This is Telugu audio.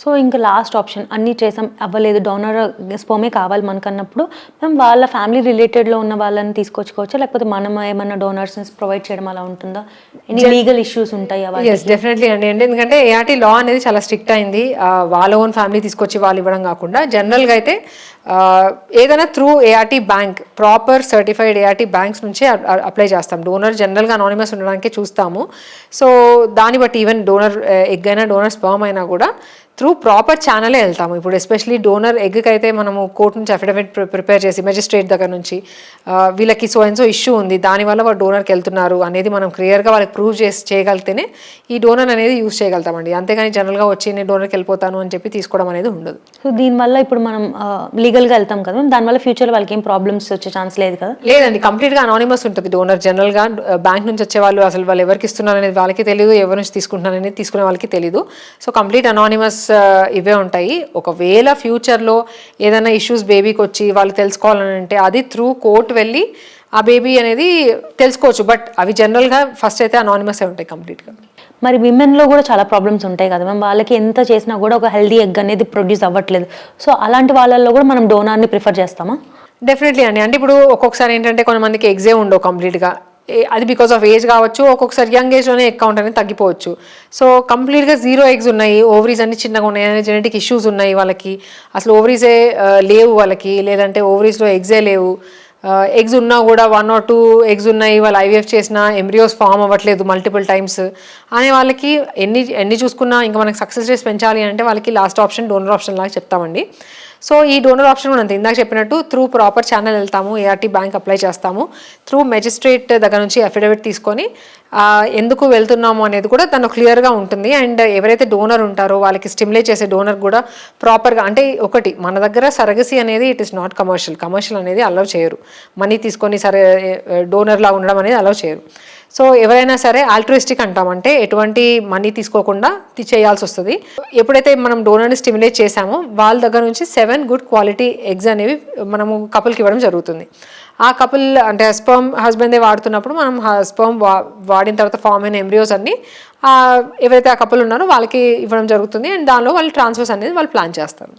సో ఇంకా లాస్ట్ ఆప్షన్ అన్నీ చేసాం అవ్వలేదు డోనర్ స్పోమే కావాలి మనకు అన్నప్పుడు మేము వాళ్ళ ఫ్యామిలీ రిలేటెడ్లో ఉన్న వాళ్ళని తీసుకొచ్చుకోవచ్చా? లేకపోతే మనం ఏమన్నా డోనర్స్ ప్రొవైడ్ చేయడం అలా ఉంటుందా? ఎన్ని లీగల్ ఇష్యూస్ ఉంటాయి డెఫినెట్లీ అండి. అంటే ఎందుకంటే ఏఆర్టీ లా అనేది చాలా స్ట్రిక్ట్ అయింది. వాళ్ళ ఓన్ ఫ్యామిలీ తీసుకొచ్చి వాళ్ళు ఇవ్వడం కాకుండా జనరల్గా అయితే ఏదైనా through ART bank proper certified ART banks నుంచి అప్లై చేస్తాం. డోనర్ జనరల్గా అనానిమస్ ఉండడానికి చూస్తాము. సో దాన్ని బట్టి ఈవెన్ డోనర్ ఎగ్ అయినా డోనర్ స్పర్మ్ అయినా కూడా త్రూ ప్రాపర్ ఛానలే వెళ్తాము. ఇప్పుడు ఎస్పెషలీ డోనర్ ఎగ్కి అయితే మనము కోర్టు నుంచి అఫిడవిట్ ప్రిపేర్ చేసి మెజిస్ట్రేట్ దగ్గర నుంచి వీళ్ళకి సో అండ్ సో ఇష్యూ ఉంది దానివల్ల వాళ్ళు డోనర్కి వెళ్తున్నారు అనేది మనం క్లియర్గా వాళ్ళకి ప్రూవ్ చేసి చేయగలిగితేనే ఈ డోనర్ అనేది యూస్ చేయగలుగుతామండి. అంతేగాని జనరల్గా వచ్చి నేను డోనర్కి వెళ్ళిపోతాను అని చెప్పి తీసుకోవడం అనేది ఉండదు. సో దీనివల్ల ఇప్పుడు మనం లీగల్గా వెళ్తాం కదా దానివల్ల ఫ్యూచర్లో వాళ్ళకి ఏం ప్రాబ్లమ్స్ వచ్చే ఛాన్స్ లేదు కదా? లేదండి కంప్లీట్గా అనానిమస్ ఉంటుంది డోనర్. జనరల్గా బ్యాంక్ నుంచి వచ్చే వాళ్ళు అసలు వాళ్ళు ఎవరికి ఇస్తున్నారు అనేది వాళ్ళకి తెలియదు ఎవరి నుంచి తీసుకుంటున్నారు అనేది తీసుకునే వాళ్ళకి తెలియదు సో కంప్లీట్ అనానిమస్ ఇవే ఉంటాయి. ఒకవేళ ఫ్యూచర్లో ఏదైనా ఇష్యూస్ బేబీకి వచ్చి వాళ్ళు తెలుసుకోవాలని అంటే అది త్రూ కోర్ట్ వెళ్ళి ఆ బేబీ అనేది తెలుసుకోవచ్చు. బట్ అవి జనరల్గా ఫస్ట్ అయితే అనానిమస్ ఉంటాయి కంప్లీట్గా. మరి విమెన్లో కూడా చాలా ప్రాబ్లమ్స్ ఉంటాయి కదా మేము వాళ్ళకి ఎంత చేసినా కూడా ఒక హెల్దీ ఎగ్ అనేది ప్రొడ్యూస్ అవ్వట్లేదు. సో అలాంటి వాళ్ళల్లో కూడా మనం డోనార్ని ప్రిఫర్ చేస్తామా? డెఫినెట్లీ అండి. అంటే ఇప్పుడు ఒక్కొక్కసారి ఏంటంటే కొంతమందికి ఎగ్జే ఉండవు కంప్లీట్గా. అది బికాస్ ఆఫ్ ఏజ్ కావచ్చు ఒక్కొక్కసారి యంగ్ ఏజ్లోనే ఎగ్ కౌంట్ అనేది తగ్గిపోవచ్చు. సో కంప్లీట్గా జీరో ఎగ్స్ ఉన్నాయి ఓవరీస్ అన్ని చిన్నగా ఉన్నాయి జెనెటిక్ ఇష్యూస్ ఉన్నాయి వాళ్ళకి. అసలు ఓవరీసే లేవు వాళ్ళకి లేదంటే ఓవరీస్లో ఎగ్జే లేవు. ఎగ్స్ ఉన్నా కూడా వన్ ఆర్ టూ ఎగ్స్ ఉన్నాయి వాళ్ళు ఐవీఎఫ్ చేసిన ఎంబ్రియోస్ ఫామ్ అవ్వట్లేదు మల్టిపుల్ టైమ్స్ అనే వాళ్ళకి ఎన్ని ఎన్ని చూసుకున్నా ఇంకా మనకి సక్సెస్ రేట్స్ పెంచాలి అంటే వాళ్ళకి లాస్ట్ ఆప్షన్ డోనర్ ఆప్షన్ లాగా చెప్తామండి. సో ఈ డోనర్ ఆప్షన్ కూడా అంతే. ఇందాక చెప్పినట్టు త్రూ ప్రాపర్ ఛానల్ వెళ్తాము ఏఆర్టీ బ్యాంక్ అప్లై చేస్తాము. త్రూ మెజిస్ట్రేట్ దగ్గర నుంచి అఫిడవిట్ తీసుకొని ఎందుకు వెళ్తున్నాము అనేది కూడా తను క్లియర్గా ఉంటుంది. అండ్ ఎవరైతే డోనర్ ఉంటారో వాళ్ళకి స్టిమ్యులేట్ చేసే డోనర్ కూడా ప్రాపర్గా అంటే ఒకటి మన దగ్గర సరగసి అనేది it is not commercial commercial అనేది అలౌ చేయరు. మనీ తీసుకొని సరే డోనర్లా ఉండడం అనేది అలౌ చేయరు. సో ఎవరైనా సరే ఆల్ట్రిస్టిక్ అంటాం అంటే ఎటువంటి మనీ తీసుకోకుండా చేయాల్సి వస్తుంది ఎప్పుడైతే మనం డోనర్ని స్టిమ్యులేట్ చేసామో వాళ్ళ దగ్గర నుంచి సెవెన్ గుడ్ క్వాలిటీ ఎగ్స్ అనేవి మనము కపుల్కి ఇవ్వడం జరుగుతుంది. ఆ కపుల్ అంటే స్పర్మ్ హస్బెండే వాడుతున్నప్పుడు మనం స్పర్మ్ వా వాడిన తర్వాత ఫామ్ అయిన ఎంబ్రియోస్ అన్ని ఎవరైతే ఆ కపుల్ ఉన్నారో వాళ్ళకి ఇవ్వడం జరుగుతుంది. అండ్ దానిలో వాళ్ళు ట్రాన్స్ఫర్స్ అనేది వాళ్ళు ప్లాన్ చేస్తారు.